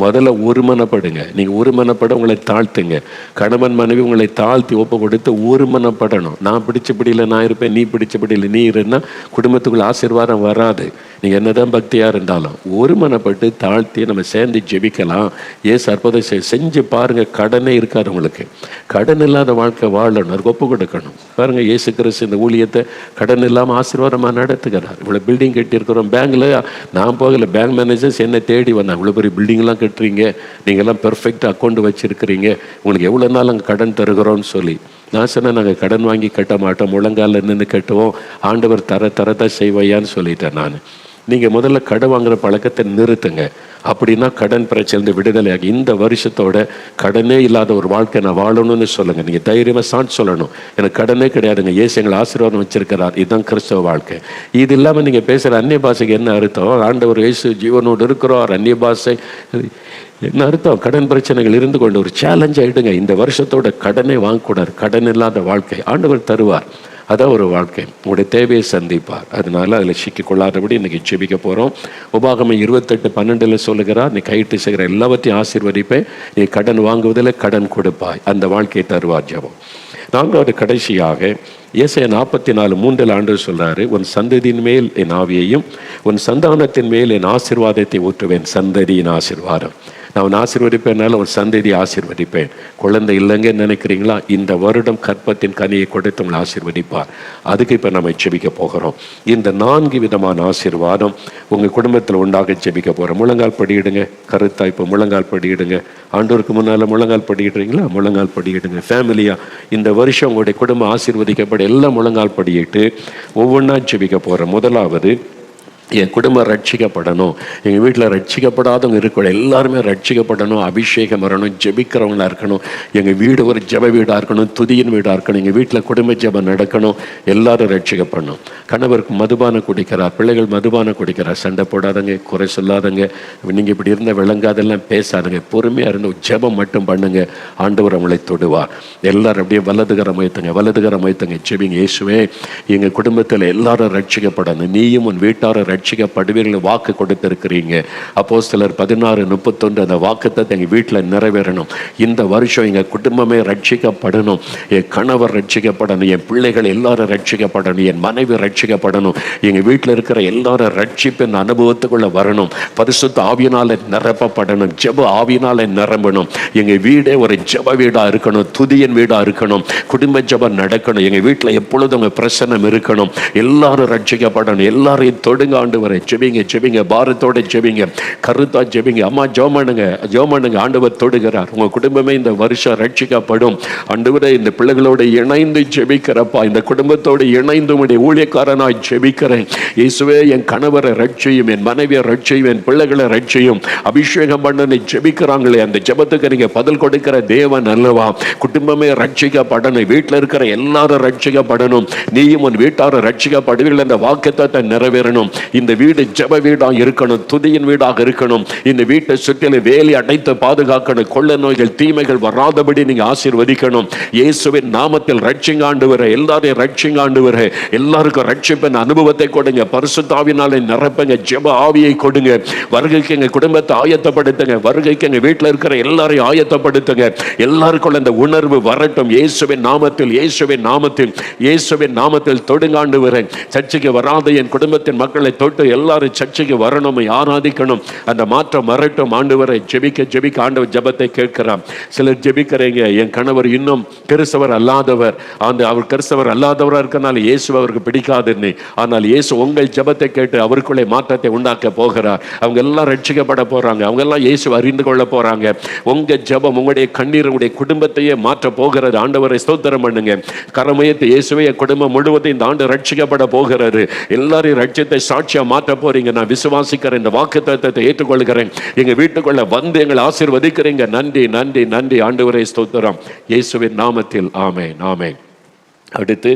முதல்ல ஒருமனப்படுங்க. நீங்கள் ஒருமனப்பட உங்களை தாழ்த்துங்க. கணவன் மனைவி உங்களை தாழ்த்தி ஒப்பு கொடுத்து ஒருமனப்படணும். நான் பிடிச்சபடியில் நான் இருப்பேன் நீ பிடிச்சபடியில் நீ இருந்தால் குடும்பத்துக்குள்ள ஆசீர்வாதம் வராது. நீங்கள் என்னதான் பக்தியாக இருந்தாலும் ஒருமனப்பட்டு தாழ்த்தி நம்ம சேர்ந்து ஜெபிக்கலாம். ஏன் அற்புதம் செ செஞ்சு பாருங்கள் கடனே இருக்காது உங்களுக்கு. கடன் இல்லாத வாழ்க்கை வாழணும் அதுக்கு ஒப்பு கொடுக்கணும். பாருங்கள் ஏசு கிறிஸ்து இந்த ஊழியத்தை கடன் இல்லாமல் ஆசீர்வாதமாக நடத்துகிறார். இவ்வளோ பில்டிங் கட்டியிருக்கிறோம். பேங்கில் நான் போகல. பேங்க் மேனேஜர்ஸ் என்னை தேடி வந்தாங்க. இவ்வளோ பெரிய பில்டிங்லாம் கட்டுறீங்க. நீங்கள்லாம் பெர்ஃபெக்ட் அக்கௌண்ட் வச்சிருக்கிறீங்க. உங்களுக்கு எவ்வளோ நாள் நாங்கள் கடன் தருகிறோம்னு சொல்லி. நான் சொன்னேன் நாங்கள் கடன் வாங்கி கட்ட மாட்டோம். முழங்கால நின்று கட்டுவோம். ஆண்டவர் தர தரதான் செய்வையான்னு சொல்லிட்டேன் நான். நீங்கள் முதல்ல கடன் வாங்குற பழக்கத்தை நிறுத்துங்க. அப்படின்னா கடன் பிரச்சனை விடுதலையாகி இந்த வருஷத்தோட கடனே இல்லாத ஒரு வாழ்க்கை நான் வாழணும்னு சொல்லுங்கள் நீங்கள் தைரியமாக சாட்சி சொல்லணும். எனக்கு கடனே கிடையாதுங்க. ஏசு எங்களை ஆசீர்வாதம் வச்சிருக்கிறார். இதுதான் கிறிஸ்தவ வாழ்க்கை. இது இல்லாமல் நீங்கள் பேசுகிற அந்நிய பாஷைக்கு என்ன அர்த்தம்? ஆண்டவர் இயேசு ஜீவனோடு இருக்கிறோம் அந்நிய பாஷை. என்ன அர்த்தம்? கடன் பிரச்சனைகள் இருந்து கொண்டு ஒரு சேலஞ்ச் ஆகிடுங்க இந்த வருஷத்தோட கடனே வாங்கக்கூடாது. கடன் இல்லாத வாழ்க்கை. ஆண்டவர் தருவார். அதான் ஒரு வாழ்க்கை. உங்களுடைய தேவையை சந்திப்பார். அதனால அதில் சிக்கிக்கொள்ளாதபடி இன்னைக்கு ஜெபிக்க போகிறோம் உபாகமை இருபத்தெட்டு பன்னெண்டில் சொல்லுகிறார் நீ கையிட்டு செய்கிற எல்லாவற்றையும் ஆசீர்வதிப்பேன். நீ கடன் வாங்குவதில் கடன் கொடுப்பாய். அந்த வாழ்க்கையை தருவார் ஜபம். நான்காவது கடைசியாக இயேசைய நாற்பத்தி நாலு மூன்றில் ஆண்டு சொல்கிறாரு உன் சந்ததியின் மேல் என் ஆவியையும் உன் சந்தானத்தின் மேல் என் ஆசீர்வாதத்தை ஊற்றுவேன். சந்ததியின் ஆசிர்வாதம். நான் அவன் ஆசீர்வதிப்பேனால ஒரு சந்ததி ஆசீர்வதிப்பேன். குழந்தை இல்லைங்கன்னு நினைக்கிறீங்களா? இந்த வருடம் கற்பத்தின் கனியை கொடுத்து உங்களை ஆசீர்வதிப்பார். அதுக்கு இப்போ நம்ம ஜெபிக்க போகிறோம். இந்த நான்கு விதமான ஆசீர்வாதம் உங்கள் குடும்பத்தில் உண்டாக ஜெபிக்க போகிறோம் முழங்கால் படியிடுங்க கருத்தா இப்போ முழங்கால் படியிடுங்க. ஆண்டோருக்கு முன்னால் முழங்கால் படியிடுறீங்களா? முழங்கால் படியிடுங்க. ஃபேமிலியாக இந்த வருஷம் உங்களுடைய குடும்பம் ஆசீர்வதிக்கப்பட எல்லாம் முழங்கால் படியிட்டு ஒவ்வொன்றா ஜெபிக்க போகிறோம் முதலாவது என் குடும்பம் ரட்சிக்கப்படணும். எங்கள் வீட்டில் ரட்சிக்கப்படாதவங்க இருக்கணும். எல்லாருமே ரட்சிக்கப்படணும். அபிஷேகம் வரணும். ஜெபிக்கிறவங்களா இருக்கணும். எங்கள் வீடு ஒரு ஜெப வீடாக இருக்கணும். துதியின் வீடாக இருக்கணும். எங்கள் வீட்டில் குடும்ப ஜெபம் நடக்கணும். எல்லாரும் ரட்சிக்கப்படணும். கணவருக்கு மதுபானம் குடிக்கிறார். பிள்ளைகள் மதுபானம் குடிக்கிறார். சண்டை போடாதங்க குறை சொல்லாதங்க. நீங்கள் இப்படி இருந்த விளங்காதெல்லாம் பேசாதுங்க. பொறுமையாக இருந்து ஜெபம் மட்டும் பண்ணுங்க. ஆண்டவர் அவங்களை தொடுவார். எல்லாரும் அப்படியே வலதுகரம் வைத்துங்க வலதுகரம் வைத்துங்க ஜெபிங்க. இயேசுவே எங்கள் குடும்பத்தில் எல்லாரும் ரட்சிக்கப்படணும். நீயும் உன் வீட்டாரும் ரட்சிக்கப்படுவீர்கள் வாக்கு கொடுத்திருக்கிறீங்க. அப்போ சிலர் பதினாறு முப்பத்தொன்று அந்த வாக்குத்தத்தை எங்கள் வீட்டில் நிறைவேறணும். இந்த வருஷம் எங்கள் குடும்பமே ரட்சிக்கப்படணும் என் கணவர் ரட்சிக்கப்படணும் என் பிள்ளைகள் எல்லாரும் ரட்சிக்கப்படணும் என் மனைவி ரட்சிக்கப்படணும் எங்கள் வீட்டில் இருக்கிற எல்லாரும் ரட்சிப்பின் அனுபவத்துக்குள்ளே வரணும். பரிசுத்த ஆவியினால நிரப்பப்படணும். ஜெப ஆவியினால நிரம்பணும். எங்கள் வீடே ஒரு ஜெப வீடாக இருக்கணும். துதியின் வீடாக இருக்கணும். குடும்ப ஜெபம் நடக்கணும். எங்கள் வீட்டில் எப்பொழுதும் உங்கள் பிரசனம் இருக்கணும். எல்லாரும் ரட்சிக்கப்படணும் எல்லாரையும் தொடுங்க. ஆண்டு வரை ஜெபிங்க ஜெபிங்க பாரத்தோட ஜெபிங்க. கருத்தா ஜெபிங்க. அம்மா ஜோமனுங்க ஜோமனுங்க ஆண்டவர் தொடுகிறார். உங்கள் குடும்பமே இந்த வருஷம் ரட்சிக்கப்படும். ஆண்டவரை இந்த பிள்ளைகளோட இணைந்து ஜெபிக்கிறப்பா இந்த குடும்பத்தோடு இணைந்து உடைய ஊழியக்காரனாய் ஜெபிக்கிறேன். இயேசுவே என் கணவரை ரட்சியும் என் மனைவியை ரட்சியும் என் பிள்ளைகளை ரட்சியும். அபிஷேகம் பண்ணனை ஜெபிக்கிறாங்களே அந்த ஜெபத்துக்கு நீங்கள் பதில் கொடுக்கிற தேவன் அல்லவா? குடும்பமே ரட்சிக்கப்படணும். வீட்டில் இருக்கிற எல்லாரும் ரட்சிக்கப்படணும். நீயும் உன் வீட்டாரும் ரட்சிக்கப்படுவீர்கள் என்ற வாக்குத்தத்தை நிறைவேறணும். இந்த வீடு ஜெப வீடாக இருக்கணும் துதியின் வீடாக இருக்கணும். இந்த வீட்டை சுற்றிலும் வேலி அடைத்து பாதுகாக்கணும். கொள்ள நோய்கள் தீமைகள் வராதபடி நீங்கள் ஆசீர்வதிக்கணும். இயேசுவின் நாமத்தில் ரட்சிங்காண்டு வர எல்லாரையும் ரட்சிங்காண்டு வர எல்லாருக்கும் ரட்சிப்பின் அனுபவத்தை கொடுங்க. பரிசுத்தாவினாலே நிரப்புங்க. ஜெப ஆவியை கொடுங்க. வருகைக்கு எங்கள் குடும்பத்தை ஆயத்தப்படுத்துங்க. வருகைக்கு எங்கள் வீட்டில் இருக்கிற எல்லாரையும் ஆயத்தப்படுத்துங்க. எல்லாருக்குள்ள இந்த உணர்வு வரட்டும். இயேசுவின் நாமத்தில் இயேசுவின் நாமத்தில் இயேசுவின் நாமத்தில் தொடுங்காண்டு வரேன் சர்ச்சைக்கு வராத என் குடும்பத்தின் மக்களை தொட்டு எல்லாரும் சர்ச்சைக்கு வரணும் ஆராதிக்கணும். அந்த மாற்றம் வரட்டும். ஆண்டு வரை ஜெபிக்க ஜெபிக்க ஆண்டவர் ஜெபத்தை கேட்கிறான் சிலர் ஜெபிக்கிறீங்க. என் கணவர் இன்னும் கிறிஸ்தவர் அல்லாதவர். அந்த அவர் கிறிஸ்தவர் அல்லாதவராக இருக்கனால இயேசு அவருக்கு பிடிக்காதுன்னு ஆனால் இயேசு உங்கள் ஜெபத்தை கேட்டு அவருக்குள்ளே மாற்றத்தை உண்டாக்க போகிறார். அவங்க எல்லாம் ரட்சிக்கப்பட போறாங்க. அவங்க எல்லாம் இயேசு அறிந்து கொள்ள போறாங்க. உங்க ஜெபம் உங்களுடைய கண்ணீர் உங்களுடைய குடும்பத்தையே மாற்ற போகிறது. ஆண்டவரை ஸ்தோத்திரம் பண்ணுங்க. கரமயத்து இயேசுவே குடும்பம் முழுவதும் இந்த ஆண்டு ரட்சிக்கப்பட போகிறது. எல்லாரையும் ரட்சித்தை சாட்சியா மாற்ற போறீங்க. நான் விசுவாசிக்கிறேன். இந்த வாக்கு தத்துவத்தை ஏற்றுக்கொள்கிறேன். எங்க வீட்டுக்குள்ள வந்து எங்களை ஆசீர்வதிக்கிறீங்க. நன்றி நன்றி நன்றி. ஆண்டவரை ஸ்தோத்திரம். இயேசுவின் நாமத்தில். ஆமே நாமே அடுத்து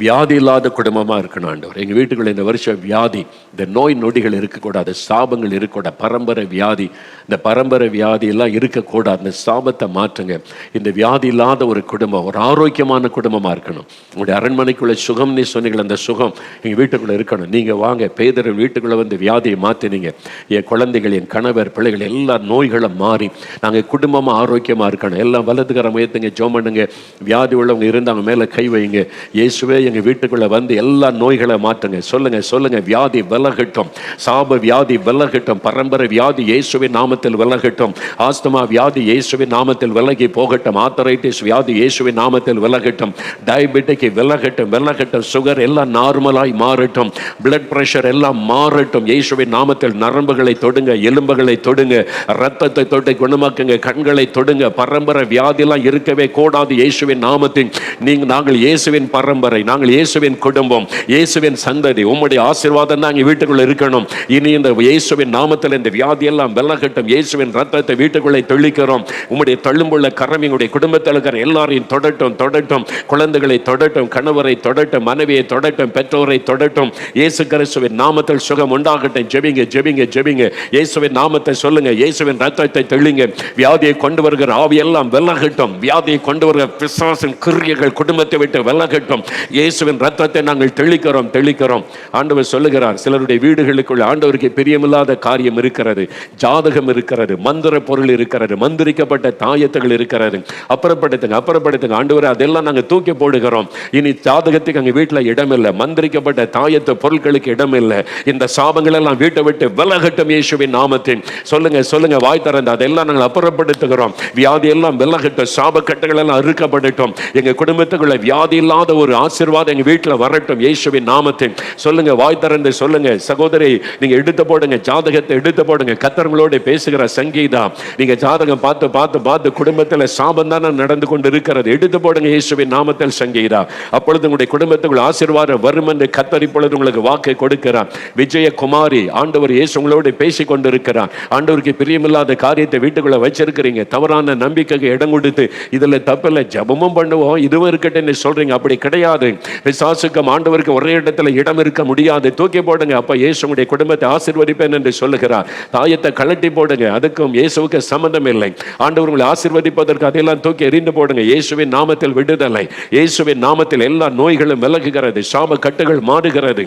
வியாதி இல்லாத குடும்பமாக இருக்கணும் ஆண்டவர். எங்கள் வீட்டுக்குள்ள இந்த வருஷம் வியாதி இந்த நோய் நொடிகள் இருக்கக்கூடாது சாபங்கள் இருக்கக்கூடாது பரம்பரை வியாதி இந்த பரம்பரை வியாதி எல்லாம் இருக்கக்கூடாது இந்த சாபத்தை மாற்றுங்க. இந்த வியாதி இல்லாத ஒரு குடும்பம் ஒரு ஆரோக்கியமான குடும்பமாக இருக்கணும். உங்களுடைய அரண்மனைக்குள்ளே சுகம்னு சொன்னீங்கள் அந்த சுகம் எங்கள் வீட்டுக்குள்ளே இருக்கணும். நீங்கள் வாங்க பேதர் வீட்டுக்குள்ளே வந்து வியாதியை மாற்றினீங்க என் குழந்தைகள் என் கணவர் பிள்ளைகள் எல்லா நோய்களும் மாறி நாங்கள் குடும்பமாக ஆரோக்கியமாக இருக்கணும். எல்லாம் வலதுகர ஏற்றுங்க ஜோம் பண்ணுங்க. வியாதி உள்ளவங்க இருந்தவங்க மேலே கை வைங்க. இயேசுவே எங்கள் வீட்டுக்குள்ளே வந்து எல்லா நோய்களை மாற்றுங்க. சொல்லுங்கள் சொல்லுங்கள் வியாதி விலகட்டும். சாப வியாதி விலகட்டும். பரம்பரை வியாதி இயேசுவின் நாமத்தில் விலகட்டும். ஆஸ்துமா வியாதி இயேசுவின் நாமத்தில் விலகி போகட்டும். ஆத்தரைட்டிஸ் வியாதி இயேசுவின் நாமத்தில் விலகட்டும். டயபெட்டிக்கு விலகட்டும் விலகட்டும். சுகர் எல்லாம் நார்மலாய் மாறட்டும். பிளட் ப்ரெஷர் எல்லாம் மாறட்டும். இயேசுவின் நாமத்தில் நரம்புகளை தொடுங்க எலும்புகளை தொடுங்க ரத்தத்தை தொட்டு குணமாக்குங்க கண்களை தொடுங்க. பரம்பரை வியாதிலாம் இருக்கவே கூடாது இயேசுவின் நாமத்தின் நீங்கள் நாங்கள் இயேசுவின் பரம்பரை. நாங்கள் இயேசுவின் குடும்பம் இயேசுவின் சந்ததி உம்முடைய ஆசீர்வாதம் தான் எங்கள் வீட்டுக்குள்ள இருக்கணும். இனி இந்த இயேசுவின் நாமத்தில் இந்த வியாதி எல்லாம் வெள்ளகட்டும் இயேசுவின் ரத்தத்தை வீட்டுக்குள்ளே தெளிக்கிறோம். உம்முடைய தள்ளும்புள்ள கரம் எங்களுடைய குடும்பத்தில் இருக்கிற எல்லாரையும் தொடட்டும் தொடட்டும். குழந்தைகளை தொடட்டும் கணவரை தொடட்டும் மனைவியை தொடட்டும் பெற்றோரை தொடட்டும். இயேசு கிறிஸ்துவின் நாமத்தில் சுகம் உண்டாகட்டும். ஜெபிங்க ஜெபிங்க ஜெபிங்க. இயேசுவின் நாமத்தை சொல்லுங்க. இயேசுவின் ரத்தத்தை தெளிங்க. வியாதியை கொண்டு வருகிற ஆவி எல்லாம் வெள்ளகட்டும் வியாதியை கொண்டு வருகிற பிசாசின் கிரியைகள் குடும்பத்தை விட்டு வெள்ளகட்டும் இயேசுவின் ரத்தத்தை நாங்கள் தெளிக்கிறோம் தெளிக்கிறோம். ஆண்டவர் சொல்லுகிறார் சிலருடைய வீடுகளுக்குள்ள ஆண்டவருக்கு பிரியமில்லாத காரியம் இருக்கிறது ஜாதகம் இருக்கிறது மந்திர பொருள் இருக்கிறது மந்திரிக்கப்பட்ட தாயத்துகள் இருக்கிறது. அப்புறப்படுத்துங்க அப்புறப்படுத்துங்க ஆண்டவர் அதெல்லாம் நாங்கள் தூக்கி போடுகிறோம். இனி ஜாதகத்துக்கு அங்கே வீட்டில் இடம் இல்லை மந்திரிக்கப்பட்ட தாயத்து பொருட்களுக்கு இடம் இல்லை இந்த சாபங்கள் எல்லாம் வீட்டை விட்டு விலகட்டும் இயேசுவின் நாமத்தின் சொல்லுங்க சொல்லுங்க வாய் திறந்து அதெல்லாம் நாங்கள் அப்புறப்படுத்துகிறோம். வியாதி எல்லாம் விலகட்டும் சாபக்கட்டுகள் எல்லாம் அறுக்கப்படட்டும். எங்கள் குடும்பத்துக்குள்ள வியாதி இல்லாத ஒரு ஆசீர்வாதம் எங்கள் வீட்டில் வரட்டும் இயேசுவின் நாமத்தின் சொல்லுங்க வாய் திறந்து சொல்லுங்க. சகோதரி நீங்க எடுத்து போடுங்க ஜாதகத்தை எடுத்து போடுங்க. கத்தர்களோட பேசுகிற சங்கீதா நீங்க ஜாதகம் பார்த்து பார்த்து பார்த்து குடும்பத்தில் சாபம் தானே நடந்து கொண்டு இருக்கிறது எடுத்து போடுங்க இயேசுவின் நாமத்தில் சங்கீதா. அப்பொழுது உங்களுடைய குடும்பத்துக்குள் ஆசீர்வாதம் வரும் என்று கத்தர் இப்பொழுது உங்களுக்கு வாக்கை கொடுக்கிறார். விஜயகுமாரி ஆண்டவர் இயேசு உங்களோட பேசி கொண்டிருக்கிறார். ஆண்டவருக்கு பிரியமில்லாத காரியத்தை வீட்டுக்குள்ள வச்சிருக்கிறீங்க. தவறான நம்பிக்கைக்கு இடம் கொடுத்து இதில் தப்பில்லை ஜபமும் பண்ணுவோம் இதுவும் இருக்கட்டும் சொல்றீங்க. அப்படி கிடையாது. விசாசுக்கும் ஆண்டவருக்கு ஒரே இடத்துல இடம் இருக்க முடியாது. தூக்கி போடுங்க. அப்போ இயேசுடைய குடும்பத்தை ஆசிர்வதிப்பேன் என்று சொல்லுகிறார். தாயத்தை கழட்டி போடுங்க. அதுக்கும் இயேசுவுக்கு சம்பந்தம் இல்லை. ஆண்டவர் உங்களை ஆசீர்வதிப்பதற்கு அதையெல்லாம் தூக்கி எறிந்து போடுங்க. இயேசுவின் நாமத்தில் விடுதலை. இயேசுவின் நாமத்தில் எல்லா நோய்களும் விலகுகிறது. சாப கட்டுகள் மாறுகிறது.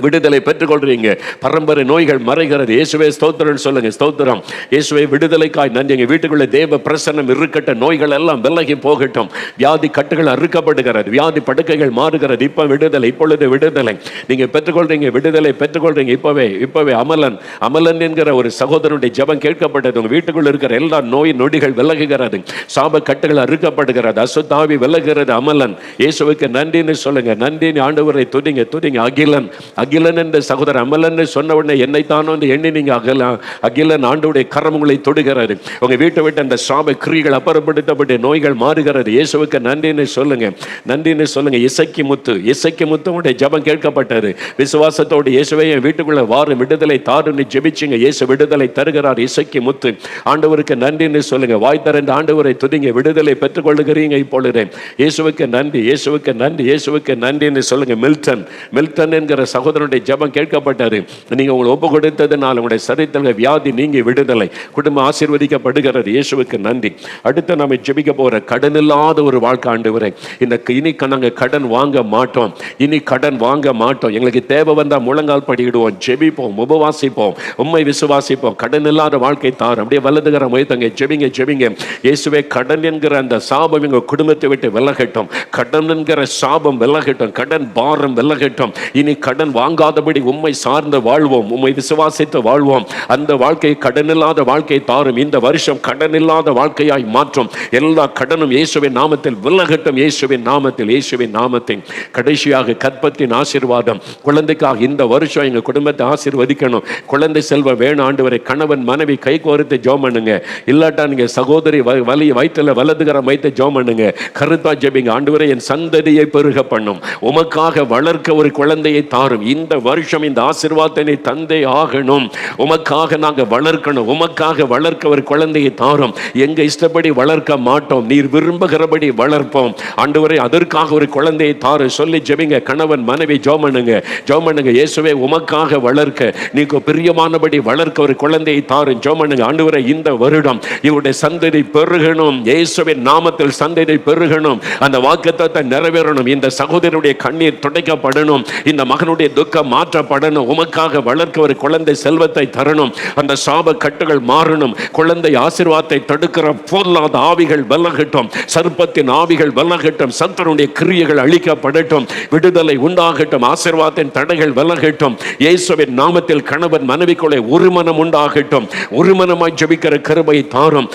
விடுதலை பெற்றுக்கொள்றீங்க. பரம்பரை நோய்கள் மறைகிறது. இயேசுவே ஸ்தோத்திரம் சொல்லுங்க. ஸ்தோத்திரம். இயேசுவை விடுதலைக்காய் நன்றி. எங்கள் வீட்டுக்குள்ளே தேவ பிரசன்னம் இருக்கட்டும் நோய்கள் எல்லாம் விலகி போகட்டும். வியாதி கட்டுகள் அறுக்கப்படுகிறது. வியாதி படுக்கைகள் மாறுகிறது. இப்போ விடுதலை இப்பொழுது விடுதலை. நீங்கள் பெற்றுக்கொள்றீங்க. விடுதலை பெற்றுக்கொள்றீங்க. இப்பவே இப்பவே அமலன் அமலன் என்கிற ஒரு சகோதரனுடைய ஜெபம் கேட்கப்பட்டது. உங்கள் வீட்டுக்குள்ள இருக்கிற எல்லா நோய் நொடிகள் விலகுகிறது. சாப கட்டுகள் அறுக்கப்படுகிறது. அசுத்தாவி விலகுகிறது. அமலன் இயேசுவுக்கு நன்றின்னு சொல்லுங்க. நன்றின்னு ஆண்டவரை துதிங்க. துதிங்க. அகிலன் அகிலன் என்ற சகோதரர் அமலன் சொன்ன உடனே என்னை என்று எண்ணி நீங்கள் அகில அகிலன் ஆண்டோடைய கரம் உங்களை தொடுகிறாரு உங்கள் வீட்டை விட்டு அந்த சாப கிரிகள் அப்புறப்படுத்தப்பட்ட நோய்கள் மாறுகிறது. இயேசுவுக்கு நன்றின்னு சொல்லுங்க. நன்றின்னு சொல்லுங்க. இசைக்கு முத்து இசைக்கு முத்து உடைய ஜபம் கேட்கப்பட்டது. விசுவாசத்தோடு இயேசுவை என் வீட்டுக்குள்ளே வாரும் விடுதலை தாருன்னு ஜெபிச்சுங்க. இயேசு விடுதலை தருகிறார். இசைக்கு முத்து ஆண்டவருக்கு நன்றின்னு சொல்லுங்க. வாய் தரண்ட ஆண்டவரை துதிங்க. விடுதலை பெற்றுக்கொள்ளுகிறீங்க இப்பொழுது. இயேசுவுக்கு நன்றி இயேசுவுக்கு நன்றி இயேசுவுக்கு நன்றின்னு சொல்லுங்க. மில்டன் மில்டன் என்கிற சகோதரனுடைய ஜபம் கேட்கப்பட்டது. நீங்க உங்களை ஒப்பு கொடுத்ததுனால உங்களுடைய சரித்திர வியாதி நீங்கி விடுதலை. குடும்பம் ஆசீர்வதிக்கப்படுகிறது இயேசுவுக்கு நன்றி. அடுத்து நாம ஜெபிக்க போற கடன் இல்லாத ஒரு வாழ்க்கை ஆண்டு வரை இந்த இனி நாங்கள் கடன் வாங்க மாட்டோம். இனி கடன் வாங்க மாட்டோம். எங்களுக்கு தேவை வந்தால் முழங்கால் படியிடுவோம் ஜெபிப்போம் உபவாசிப்போம் உண்மை விசுவாசிப்போம். கடன் இல்லாத வாழ்க்கை தார் அப்படியே வல்லதுகிற முயத்தங்க ஜெபிங்க ஜெபிங்க. இயேசுவே கடன் என்கிற அந்த சாபம் எங்கள் குடும்பத்தை விட்டு விலகட்டும். கடன் என்கிற சாபம் விலகட்டும். கடன் பாரம் விலகட்டும். இனி கடன் வாங்காதபடி உம்மை சார்ந்து வாழ்வோம் உண்மை விசுவாசித்து வாழ்வோம். அந்த வாழ்க்கை கடன் இல்லாத வாழ்க்கை தாரும். இந்த வருஷம் கடன் இல்லாத வாழ்க்கையாய் மாற்றும். எல்லா கடனும் இயேசுவின் நாமத்தில் விலகட்டும் இயேசுவின் நாமத்தில் இயேசுவின் நாமத்தை கடைசியாக கற்பத்தின் ஆசீர்வாதம். குழந்தைக்காக இந்த வருஷம் எங்கள் குடும்பத்தை ஆசீர்வதிக்கணும். குழந்தை செல்வம் வேணும் ஆண்டு வரை கணவன் மனைவி கை கோர்த்து ஜோம் பண்ணுங்க. இல்லாட்டா நீங்க சகோதரி வ- வலி வயிற்றுல வலதுகரம் வைத்து ஜோம் பண்ணுங்க. கருத்தா ஜெபிங்க. ஆண்டு வரை என் சந்ததியை பெருக பண்ணும். உமக்காக வளர்க்க ஒரு குழந்தையை தாரும். இந்த வருஷம் இந்த ஆசிர்வாதத்தை நீ தந்தே ஆகணும். உமக்காக நாங்கள் வளர்க்கணும். உமக்காக வளர்க்க ஒரு குழந்தையை தாரும். எங்கள் இஷ்டப்படி வளர்க்க மாட்டோம். நீர் விரும்புகிறபடி வளர்ப்போம். அன்றுவரை அதற்காக ஒரு குழந்தையை தாரு. சொல்லி ஜெபிங்க. கணவன் மனைவி ஜோமனுங்க. ஜோமனுங்க இயேசுவே உமக்காக வளர்க்க. நீக்கு பிரியமானபடி வளர்க்க ஒரு குழந்தையை தாரு. ஜோமனுங்க பண்ணுங்க இந்த வருடம் இவருடைய சந்ததி பெருகணும். இயேசுவின் நாமத்தில் சந்ததி பெருகணும். அந்த வாக்குத்தத்தை நிறைவேறணும். இந்த சகோதரனுடைய கண்ணீர் துடைக்கப்படணும். இந்த மகனுடைய துக்கம் மாற்றப்படணும் உமக்காக வளர்க்க ஒரு குழந்தை செல்வத்தை தரணும். அந்த சாப கட்டுகள் மாறணும். குழந்தை ஆசீர்வாதத்தை தடுக்கிற பொருளாத ஆவிகள் வல்லகட்டும். சர்ப்பத்தின் ஆவிகள் வல்லகட்டும். சத்தனுடைய கிரியைகள் அழிக்கப்படட்டும். விடுதலை உண்டாகட்டும். ஆசீர்வாதத்தின் தடைகள் விலகட்டும் இயேசுவின் நாமத்தில் கணவன் மனைவிக்குள்ளே ஒரு மனம் உண்டாகட்டும். ஒரு மனமாய் ஜெபிக்கிற தாரும்.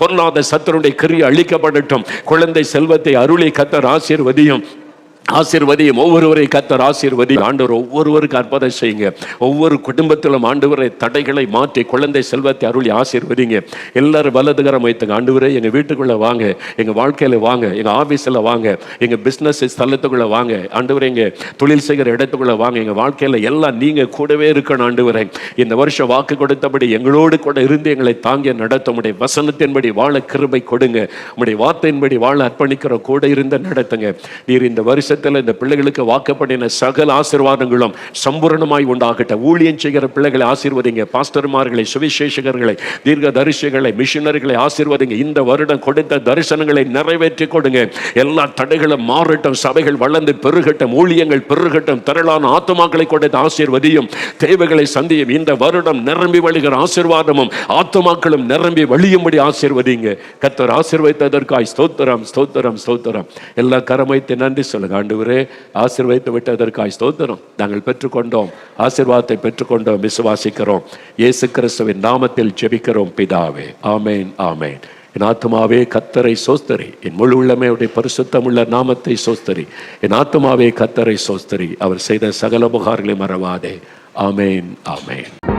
பொருளாத சத்தனுடைய கிரியை அழிக்கப்படட்டும். குழந்தை செல்வத்தை அருளை கத்தர் ஆசீர்வதியும். ஆசீர்வதியும் ஒவ்வொருவரை கத்தர் ஆசீர்வதி ஆண்டவர் ஒவ்வொருவருக்கு அற்புதம் செய்யுங்க. ஒவ்வொரு குடும்பத்திலும் ஆண்டவரை தடைகளை மாற்றி குழந்தை செல்வத்தை அருளி ஆசீர்வதிங்க. எல்லாரும் வலதுகரம் வைத்துங்க. ஆண்டவரே எங்கள் வீட்டுக்குள்ளே வாங்க. எங்கள் வாழ்க்கையில் வாங்க. எங்கள் ஆஃபீஸில் வாங்க. எங்கள் பிஸ்னஸ் ஸ்தலத்துக்குள்ளே வாங்க. ஆண்டவரை எங்கள் தொழில் செய்கிற இடத்துக்குள்ளே வாங்க. எங்கள் வாழ்க்கையில் எல்லாம் நீங்கள் கூடவே இருக்கணும் ஆண்டவரே. இந்த வருஷம் வாக்கு கொடுத்தபடி எங்களோடு கூட இருந்து எங்களை தாங்கிய நடத்த உடைய வசனத்தின்படி வாழ கிருபை கொடுங்க. உடைய வார்த்தையின்படி வாழ அர்ப்பணிக்கிற கூட இருந்த நடத்துங்க. நீர் இந்த வருஷத்தில் இந்த பிள்ளைகளுக்கு வாக்கப்படின சகல ஆசீர்வாதங்களும் சம்பூரணமாய் உண்டாகட்ட ஊழியம் செய்கிற பிள்ளைகளை ஆசீர்வதிங்க. பாஸ்டர்மார்களை சுவிசேஷகர்களை தீர்க்க தரிசிகளை மிஷினர்களை ஆசீர்வதிங்க. இந்த வருடம் கொடுத்த தரிசனங்களை நிறைவேற்றி கொடுங்க. எல்லா தடைகளும் மாறட்டும். சபைகள் வளர்ந்து பெருகட்டும். ஊழியங்கள் பெருகட்டும். திரளான ஆத்துமாக்களை கொடுத்த ஆசீர்வதியும் தேவைகளை சந்தியும். இந்த வருடம் நிரம்பி வழிகிற ஆசீர்வாதமும் ஆத்துமாக்களும் நிரம்பி வழியும்படி ஆசீர்வதிங்க. கத்தர் ஆசீர்வதித்ததற்காய் ஸ்தோத்திரம் ஸ்தோத்திரம் ஸ்தோத்திரம். எல்லா கரமைத்து நன்றி சொல்லுங்க. ஆண்டவரே ஆசீர்வதித்து விட்டதற்காய் ஸ்தோத்திரம். நாங்கள் பெற்றுக்கொண்டோம். ஆசீர்வாதத்தை பெற்றுக்கொண்டோம். விசுவாசிக்கிறோம். இயேசு கிறிஸ்துவின் நாமத்தில் ஜெபிக்கிறோம் பிதாவே. ஆமேன் ஆமேன். என் ஆத்மாவே கத்தரை சோஸ்தரி. என் முழு உள்ளமே அவருடைய பரிசுத்தமுள்ள நாமத்தை சோஸ்தரி. என் ஆத்மாவே கத்தரை சோஸ்தரி. அவர் செய்த சகல புகார்களை மறவாதே. ஆமேன் ஆமேன்.